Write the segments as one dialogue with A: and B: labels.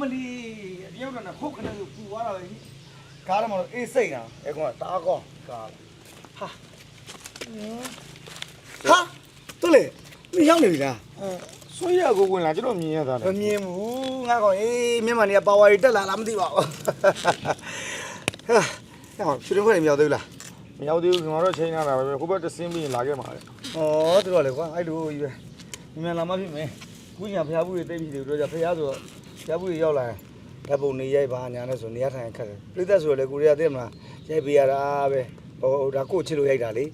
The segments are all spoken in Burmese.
A: မလီတယောက်တော့ခုတ်ခနဲ့ပူသွားတာပဲ
B: ကားတော့မလို့အေးစိတ်တာအဲကောင်ကတားကောင်းကားဟာဟာတို့လေမရောက်နေပြီလား
A: ဆွေးရကိုဝင်လာကျွန်တော်မြင်ရတာ
B: မမြင်ဘူးငါကောင်အေးမြန်မာနေကပါဝါရီတက်လာလားမသိပါဘူးဟာဟောရှင်ခွေးမရောက်သေးဘူးလား
A: မရောက်သေးဘူးကျွန်တော်တို့ချိန်ရတာပဲခုဘက်တဆင်းပြီးလာခဲ့ပါလေ
B: ဩသူတို့လေကွာအဲ့လိုကြီးပဲမြန်လာမှဖြစ်မယ်ခုညာဖျားဘူးတွေတိတ်ပြီးတယ်တို့ကြဖျားဆိုတော့ ဖျားဘူးတွေရောက်လာရင်ဓာတ်ပုံနေရိုက်ပါညာနဲ့ဆိုနေရထိုင်ခက်တယ်ပြိသက်ဆိုလေကိုရီးယားသိမလားရိုက်ပေးရတာပဲဟိုဒါကိုချစ်လို့ရိုက်တာလေ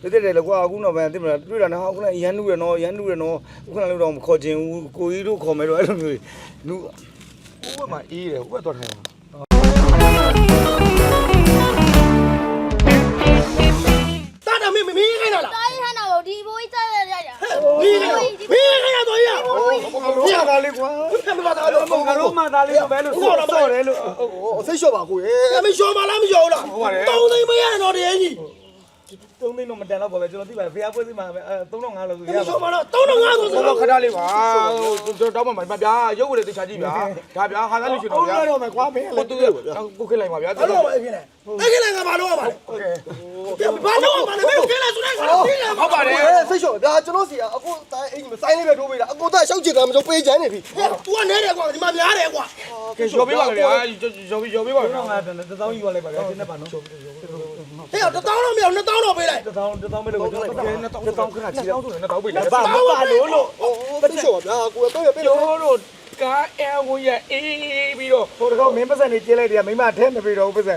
B: ပြိသက်တယ်လေကွာအခုတော့ပဲသိမလားတွေ့တာနော်ခုနရန်နူရနော်ရန်နူရနော်ခုနလို့တော့မခေါ်ချင်ဘူးကိုကြီးတို့ခေါ်မယ်တော့အဲ့လိုမျိုးနူ
A: ဟိုဘက်မှာအေးတယ်ဟိုဘက်တော့ထိုင်ပါ
C: တာတာမင်းမင်းခိုင်းတာလား
D: တိုင်းဟန်တော့ဒီဘိုးကြီးကြရရရ
C: မင်းခိုင်းမင်းခိုင်းတာတော့ရ
B: ပြရ တာလေကွာ
C: မမသားတော့
A: ငါတို့မှသာလေးပဲလို့ဆော့ဆော့တယ်လို့
B: စိတ်လျှော့ပါကိုရေ
C: မင်းရှော်မလားမရှော်လားတုံးသိမရတော့တည်းကြီး
B: သုံးသိန်းတော့မတန်တော့ပါပဲကျွန်တော်သိပါတယ်ဖျားပွဲစီမှာပဲအဲ3000လို့ဆိုရ
C: မ
B: ပါ
C: ရှော်မလားတုံးတော့ငါဆို
A: ဆော့ခဏလေးပါကျွန်တော်တောင်းမှမဗျာရုပ်ကိုလည်းတခြားကြည့်ဗျာဒါဗျာဟာသားလို့ရှင်တော့ဗျာ
B: တော့မယ်ကွာမင်း
A: ကိုတူကိုခက်လိုက်ပါဗျာ
C: အဲ့တော့ပဲခင်းလိုက်အဲ့ခင်းလိုက်ငါဘာလို့ရမှာလဲဘာလို့ရမှာလဲမင်းခင်းလိုက်
E: ဒါကျွန်တော်စီအကိုတိုင်းအိမ်မဆိုင်လေးပဲထိုးပေးတာအကိုသားရှောက်ချင်တာမလို့ပေးချင်နေပြီ
C: तू ကနေတယ်ကွာဒီမှာများတယ်ကွာ
A: ကဲရောပေးပါလေဗျာရောပေးရောပေးပါဗျာ
B: ငါတသောင်းယူလိုက်ပါဗျာတင်းနေပါနော်
C: ဟဲ့တတောင်းတော့မရ2000တော့ပေးလိုက်
B: တသောင်းတသောင်းပဲလို့ကျွန်တော်ကဲနှစ်သောင်းခဏချီ
A: တောင်းဆိုရင်တော့ပေးလေ
B: ပါမပါလို့လို့
E: စိတ်လျှော့ပါဗျာကိုတော့ရပေးလို့
A: တို့တို့ကားအဲဝင်ရအေးပြီးတော့
B: ဟိုတကောမင်းပတ်စံနေကျဲလိုက်တယ်မိမထဲမပြေတော့ဘူးပတ်စံ